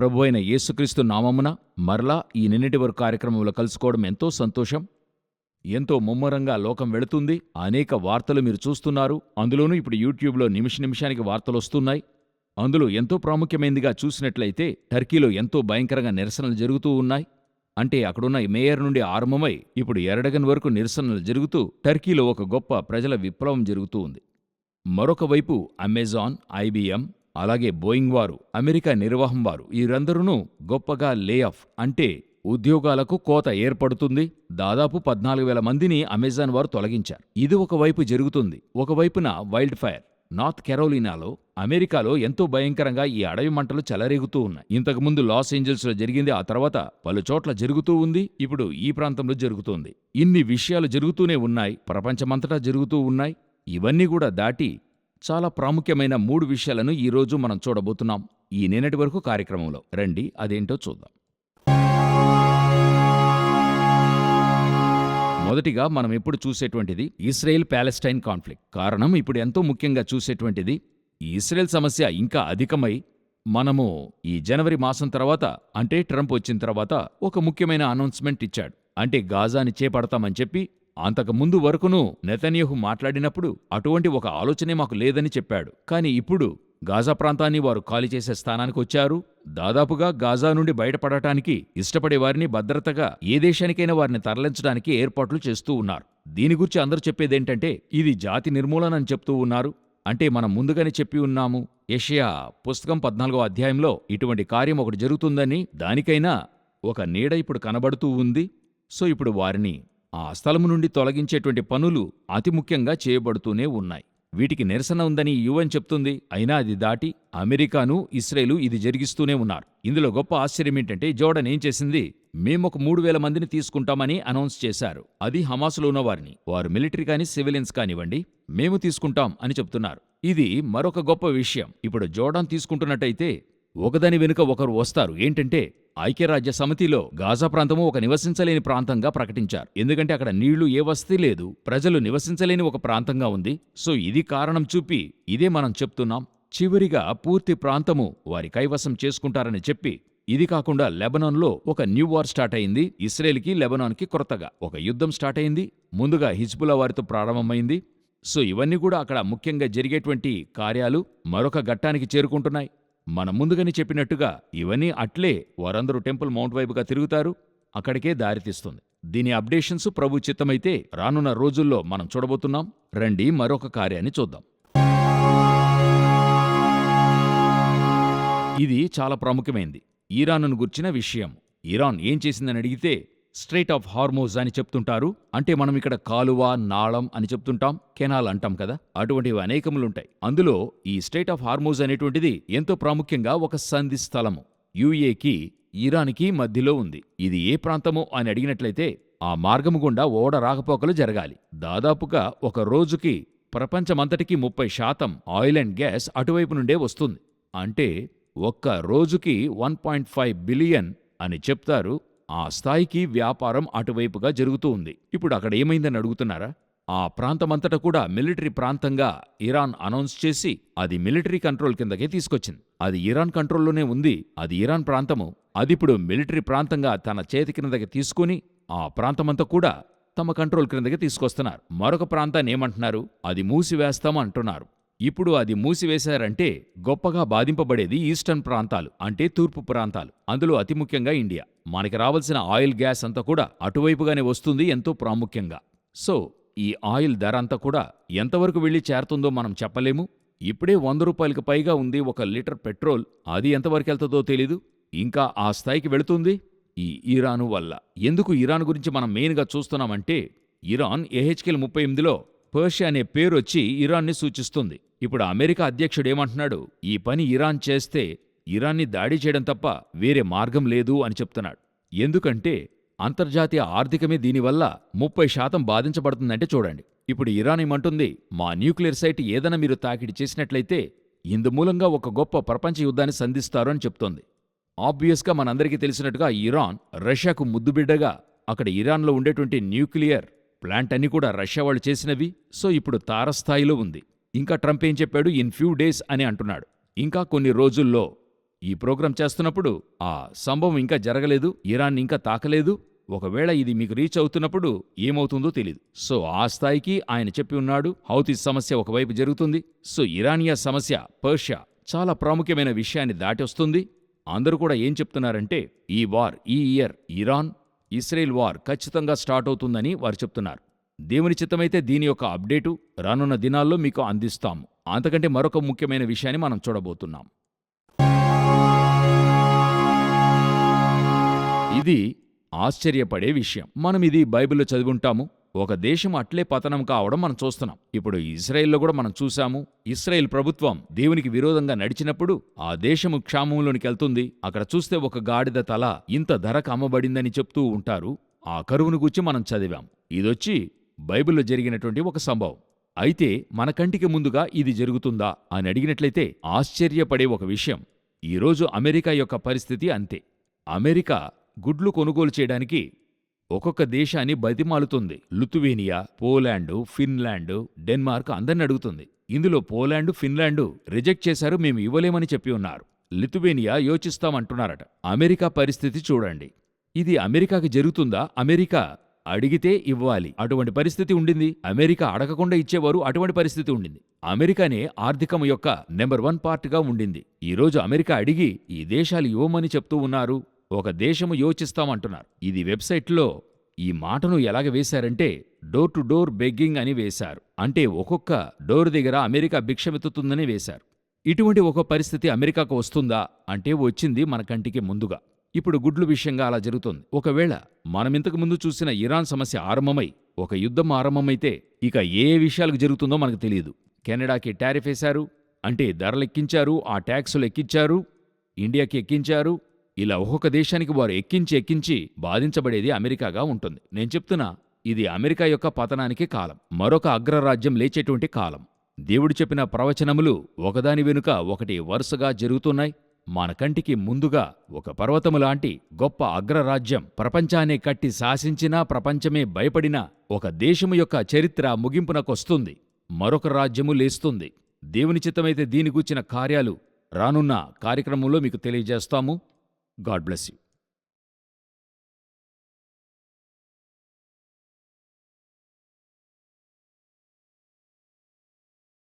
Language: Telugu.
ప్రభు అయిన యేసుక్రీస్తు నామమున మరలా ఈ నిన్నటి వరకు కార్యక్రమంలో కలుసుకోవడం ఎంతో సంతోషం. ఎంతో ముమ్మరంగా లోకం వెళుతుంది. అనేక వార్తలు మీరు చూస్తున్నారు. అందులోనూ ఇప్పుడు యూట్యూబ్లో నిమిష నిమిషానికి వార్తలు వస్తున్నాయి. అందులో ఎంతో ప్రాముఖ్యమైనదిగా చూసినట్లయితే టర్కీలో ఎంతో భయంకరంగా నిరసనలు జరుగుతూ ఉన్నాయి. అంటే అక్కడున్న మేయర్ నుండి ఆరంభమై ఇప్పుడు ఎరడగన్ వరకు నిరసనలు జరుగుతూ టర్కీలో ఒక గొప్ప ప్రజల విప్లవం జరుగుతూ ఉంది. మరొకవైపు అమెజాన్ ఐబీఎం అలాగే బోయింగ్ వారు అమెరికా నిర్వాహం వారు వీరందరూ గొప్పగా లే ఆఫ్ అంటే ఉద్యోగాలకు కోత ఏర్పడుతుంది. దాదాపు పద్నాలుగు వేల మందిని అమెజాన్ వారు తొలగించారు. ఇది ఒకవైపు జరుగుతుంది. ఒకవైపున వైల్డ్ ఫైర్. నార్త్ కెరోలినాలో అమెరికాలో ఎంతో భయంకరంగా ఈ అడవి మంటలు చెలరేగుతూ ఉన్నాయి. ఇంతకుముందు లాస్ ఏంజల్స్లో జరిగింది ఆ తర్వాత పలు చోట్ల జరుగుతూ ఉంది. ఇప్పుడు ఈ ప్రాంతంలో జరుగుతోంది. ఇన్ని విషయాలు జరుగుతూనే ఉన్నాయి. ప్రపంచమంతటా జరుగుతూ ఉన్నాయి. ఇవన్నీ కూడా దాటి చాలా ప్రాముఖ్యమైన మూడు విషయాలను ఈరోజు మనం చూడబోతున్నాం. ఈ నిన్నటి వరకు కార్యక్రమంలో రండి అదేంటో చూద్దాం. మొదటిగా మనం ఎప్పుడు చూసేటువంటిది ఇస్రాయెల్ ప్యాలెస్టైన్ కాన్ఫ్లిక్ట్. కారణం ఇప్పుడు ఎంతో ముఖ్యంగా చూసేటువంటిది ఇస్రాయెల్ సమస్య ఇంకా అధికమై మనము ఈ జనవరి మాసం తర్వాత అంటే ట్రంప్ వచ్చిన తర్వాత ఒక ముఖ్యమైన అనౌన్స్మెంట్ ఇచ్చాడు. అంటే గాజాని చేపడతామని చెప్పి అంతకు ముందు వరకును నెతన్యాహు మాట్లాడినప్పుడు అటువంటి ఒక ఆలోచనే మాకు లేదని చెప్పాడు. కానీ ఇప్పుడు గాజా ప్రాంతాన్ని వారు ఖాళీ చేసే స్థానానికి వచ్చారు. దాదాపుగా గాజా నుండి బయటపడటానికి ఇష్టపడే వారిని భద్రతగా ఏ దేశానికైనా వారిని తరలించడానికి ఏర్పాట్లు చేస్తూ ఉన్నారు. దీని గురించి అందరూ చెప్పేదేంటంటే ఇది జాతి నిర్మూలన అని చెప్తూ ఉన్నారు. అంటే మనం ముందుగానే చెప్పి ఉన్నాము ఏషియా పుస్తకం పద్నాలుగో అధ్యాయంలో ఇటువంటి కార్యం ఒకటి జరుగుతుందని దానికైనా ఒక నీడ ఇప్పుడు కనబడుతూ ఉంది. సో ఇప్పుడు వారిని ఆ స్థలము నుండి తొలగించేటువంటి పనులు అతి ముఖ్యంగా చేయబడుతూనే ఉన్నాయి. వీటికి నిరసన ఉందని యువన్ చెప్తుంది. అయినా అది దాటి అమెరికాను ఇస్రాయేలు ఇది జరిగిస్తూనే ఉన్నారు. ఇందులో గొప్ప ఆశ్చర్యం ఏంటంటే జోర్డన్ ఏం చేసింది? మేమొక మూడు వేల మందిని తీసుకుంటామని అనౌన్స్ చేశారు. అది హమాసులో ఉన్నవారిని. వారు మిలిటరీ కానీ సివిలియన్స్ కానివ్వండి మేము తీసుకుంటాం అని చెప్తున్నారు. ఇది మరొక గొప్ప విషయం. ఇప్పుడు జోర్డాన్ తీసుకుంటున్నట్టయితే ఒకదాని వెనుక ఒకరు వస్తారు. ఏంటంటే ఐక్యరాజ్య సమితిలో గాజా ప్రాంతము ఒక నివసించలేని ప్రాంతంగా ప్రకటించారు. ఎందుకంటే అక్కడ నీళ్ళు ఏ వస్తీ లేదు ప్రజలు నివసించలేని ఒక ప్రాంతంగా ఉంది. సో ఇది కారణం చూపి ఇదే మనం చెప్తున్నాం. చివరిగా పూర్తి ప్రాంతము వారి కైవసం చేసుకుంటారని చెప్పి ఇది కాకుండా లెబనాన్లో ఒక న్యూ వార్ స్టార్ట్ అయింది. ఇస్రేల్కి లెబనాన్కి కొత్తగా ఒక యుద్ధం స్టార్ట్ అయింది. ముందుగా హిజ్బులా వారితో ప్రారంభమైంది. సో ఇవన్నీ కూడా అక్కడ ముఖ్యంగా జరిగేటువంటి కార్యాలు మరొక ఘట్టానికి చేరుకుంటున్నాయి. మనం ముందుగానే చెప్పినట్టుగా ఇవన్నీ అట్లే వారందరూ టెంపుల్ మౌంట్ వైపుగా తిరుగుతారు అక్కడికే దారితీస్తుంది దీని అప్డేషన్స్ ప్రభు చిత్తమైతే రానున్న రోజుల్లో మనం చూడబోతున్నాం. రండి మరొక కార్యాన్ని చూద్దాం. ఇది చాలా ప్రాముఖ్యమైంది. ఈరాన్ను గుర్చిన విషయం. ఇరాన్ ఏం చేసిందని అడిగితే స్ట్రైట్ ఆఫ్ హార్మోజ్ అని చెప్తుంటారు. అంటే మనం ఇక్కడ కాలువ నాళం అని చెప్తుంటాం. కెనాల్ అంటాం కదా. అటువంటివి అనేకములుంటాయి. అందులో ఈ స్ట్రైట్ ఆఫ్ హార్మోజ్ అనేటువంటిది ఎంతో ప్రాముఖ్యంగా ఒక సంధి స్థలము. యుఏకి ఇరాన్కి మధ్యలో ఉంది. ఇది ఏ ప్రాంతమో అని అడిగినట్లయితే ఆ మార్గము గుండా ఓడ రాకపోకలు జరగాలి. దాదాపుగా ఒక రోజుకి ప్రపంచమంతటికి ముప్పై శాతం ఆయిల్ అండ్ గ్యాస్ అటువైపు నుండే వస్తుంది. అంటే ఒక్క రోజుకి వన్ పాయింట్ ఫైవ్ బిలియన్ అని చెప్తారు ఆ స్థాయికి వ్యాపారం అటువైపుగా జరుగుతూ ఉంది. ఇప్పుడు అక్కడ ఏమైందని అడుగుతున్నారా? ఆ ప్రాంతమంతటా కూడా మిలిటరీ ప్రాంతంగా ఇరాన్ అనౌన్స్ చేసి అది మిలిటరీ కంట్రోల్ కిందకే తీసుకొచ్చింది. అది ఇరాన్ కంట్రోల్లోనే ఉంది. అది ఇరాన్ ప్రాంతము. అదిప్పుడు మిలిటరీ ప్రాంతంగా తన చేతి కిందకి తీసుకుని ఆ ప్రాంతమంతా కూడా తమ కంట్రోల్ క్రిందకి తీసుకొస్తున్నారు. మరొక ప్రాంతాన్ని ఏమంటున్నారు? అది మూసివేస్తాం అంటున్నారు. ఇప్పుడు అది మూసివేశారంటే గొప్పగా బాధింపబడేది ఈస్టర్న్ ప్రాంతాలు అంటే తూర్పు ప్రాంతాలు అందులో అతి ముఖ్యంగా ఇండియా. మనకి రావాల్సిన ఆయిల్ గ్యాస్ అంతా కూడా అటువైపుగానే వస్తుంది ఎంతో ప్రాముఖ్యంగా. సో ఈ ఆయిల్ ధర అంతా కూడా ఎంతవరకు వెళ్ళి చేరుతుందో మనం చెప్పలేము. ఇప్పుడే వంద రూపాయలకు పైగా ఉంది ఒక లీటర్ పెట్రోల్. అది ఎంతవరకు వెళ్తుందో తెలీదు. ఇంకా ఆ స్థాయికి వెళుతుంది. ఈ ఇరాను వల్ల. ఎందుకు ఇరాన్ గురించి మనం మెయిన్గా చూస్తున్నామంటే ఇరాన్ ఏహెచ్కెల్ ముప్పై ఎనిమిదిలో పర్షియా అనే పేరు వచ్చి ఇరాన్ని సూచిస్తుంది. ఇప్పుడు అమెరికా అధ్యక్షుడేమంటున్నాడు ఈ పని ఇరాన్ చేస్తే ఇరాన్ని దాడి చేయడం తప్ప వేరే మార్గం లేదు అని చెప్తున్నాడు. ఎందుకంటే అంతర్జాతీయ ఆర్థికమే దీనివల్ల ముప్పై శాతం బాధించబడుతుందంటే చూడండి. ఇప్పుడు ఇరాన్ ఏమంటుంది? మా న్యూక్లియర్ సైట్ ఏదైనా మీరు తాకిడి చేసినట్లయితే ఇందుమూలంగా ఒక గొప్ప ప్రపంచ యుద్ధాన్ని సంధిస్తారు అని చెప్తోంది. ఆబ్వియస్గా మనందరికీ తెలిసినట్టుగా ఇరాన్ రష్యాకు ముద్దుబిడ్డగా అక్కడ ఇరాన్లో ఉండేటువంటి న్యూక్లియర్ ప్లాంట్ అన్ని కూడా రష్యా వాళ్ళు చేసినవి. సో ఇప్పుడు తారస్థాయిలో ఉంది. ఇంకా ట్రంప్ ఏం చెప్పాడు? ఇన్ ఫ్యూ డేస్ అని అంటున్నాడు. ఇంకా కొన్ని రోజుల్లో ఈ ప్రోగ్రాం చేస్తున్నప్పుడు ఆ సంభవం ఇంకా జరగలేదు ఇరాన్ ఇంకా తాకలేదు. ఒకవేళ ఇది మీకు రీచ్ అవుతున్నప్పుడు ఏమవుతుందో తెలియదు సో ఆ స్థాయికి ఆయన చెప్పి ఉన్నాడు హౌతీ సమస్య ఒకవైపు జరుగుతుంది. సో ఇరానియా సమస్య పర్షియా చాలా ప్రాముఖ్యమైన విషయాన్ని దాటి వస్తుంది. అందరూ కూడా ఏం చెప్తున్నారంటే ఈ వార్ ఈ ఇయర్ ఇరాన్ ఇస్రాయేల్ వార్ ఖచ్చితంగా స్టార్ట్ అవుతుందని వారు చెప్తున్నారు. దేవుని చిత్తమైతే దీని యొక్క అప్డేటు రానున్న దినాల్లో మీకు అందిస్తాము. అంతకంటే మరొక ముఖ్యమైన విషయాన్ని మనం చూడబోతున్నాం. ఇది ఆశ్చర్యపడే విషయం. మనం ఇది బైబిల్లో చదువుంటాము. ఒక దేశం అట్లే పతనం కావడం మనం చూస్తున్నాం. ఇప్పుడు ఇస్రాయెల్లో కూడా మనం చూశాము. ఇస్రాయేల్ ప్రభుత్వం దేవునికి విరోధంగా నడిచినప్పుడు ఆ దేశము క్షామంలోనికి వెళ్తుంది. అక్కడ చూస్తే ఒక గాడిద తల ఇంత ధరకు అమ్మబడిందని చెప్తూ ఉంటారు. ఆ కరువును గురించి మనం చదివాం. ఇదొచ్చి బైబిల్లో జరిగినటువంటి ఒక సంభవం. అయితే మన కంటికి ముందుగా ఇది జరుగుతుందా అని అడిగినట్లయితే ఆశ్చర్యపడే ఒక విషయం. ఈరోజు అమెరికా యొక్క పరిస్థితి అంతే. అమెరికా గుడ్లు కొనుగోలు చేయడానికి ఒక్కొక్క దేశాన్ని బతిమాలుతుంది. లుతువేనియా పోలాండు ఫిన్లాండు డెన్మార్క్ అందరిని అడుగుతుంది. ఇందులో పోలాండు ఫిన్లాండు రిజెక్ట్ చేశారు మేము ఇవ్వలేమని చెప్పి ఉన్నారు. లితువేనియా యోచిస్తామంటున్నారట. అమెరికా పరిస్థితి చూడండి. ఇది అమెరికాకి జరుగుతుందా? అమెరికా అడిగితే ఇవ్వాలి. అటువంటి పరిస్థితి ఉండింది. అమెరికా అడగకుండా ఇచ్చేవారు అటువంటి పరిస్థితి ఉండింది. అమెరికానే ఆర్థికం యొక్క నెంబర్ వన్ పార్ట్గా ఉండింది. ఈరోజు అమెరికా అడిగి ఈ దేశాలు ఇవ్వమని చెప్తూ ఉన్నారు. ఒక దేశము యోచిస్తామంటున్నారు. ఇది వెబ్సైట్లో ఈ మాటను ఎలాగ వేశారంటే డోర్ టు డోర్ బెగ్గింగ్ అని వేశారు. అంటే ఒక్కొక్క డోర్ దగ్గర అమెరికా భిక్షమెత్తుతుందని వేశారు. ఇటువంటి ఒక పరిస్థితి అమెరికాకు వస్తుందా? అంటే వచ్చింది మన కంటికి ముందుగా. ఇప్పుడు గుడ్లు విషయంగా అలా జరుగుతోంది. ఒకవేళ మనమింతకు ముందు చూసిన ఇరాన్ సమస్య ఆరంభమై ఒక యుద్ధం ఆరంభమైతే ఇక ఏ ఏ విషయాలకు జరుగుతుందో మనకు తెలియదు. కెనడాకి టారిఫ్ వేశారు అంటే ధరలు ఎక్కించారు ఆ ట్యాక్సులు ఎక్కించారు ఇండియాకి ఎక్కించారు ఇలా ఒక్కొక్క దేశానికి వారు ఎక్కించి ఎక్కించి బాధించబడేది అమెరికాగా ఉంటుంది. నేను చెప్తున్నా ఇది అమెరికా యొక్క పతనానికి కాలం. మరొక అగ్రరాజ్యం లేచేటువంటి కాలం. దేవుడు చెప్పిన ప్రవచనములు ఒకదాని వెనుక ఒకటి వరుసగా జరుగుతున్నాయి. మన కంటికి ముందుగా ఒక పర్వతము లాంటి గొప్ప అగ్రరాజ్యం. ప్రపంచాన్ని కట్టి శాసించినా ప్రపంచమే భయపడినా ఒక దేశము యొక్క చరిత్ర ముగింపునకొస్తుంది. మరొక రాజ్యము లేస్తుంది. దేవుని చిత్తమైతే దీని గూర్చిన కార్యాలు రానున్న కార్యక్రమంలో మీకు తెలియజేస్తాము. God bless you.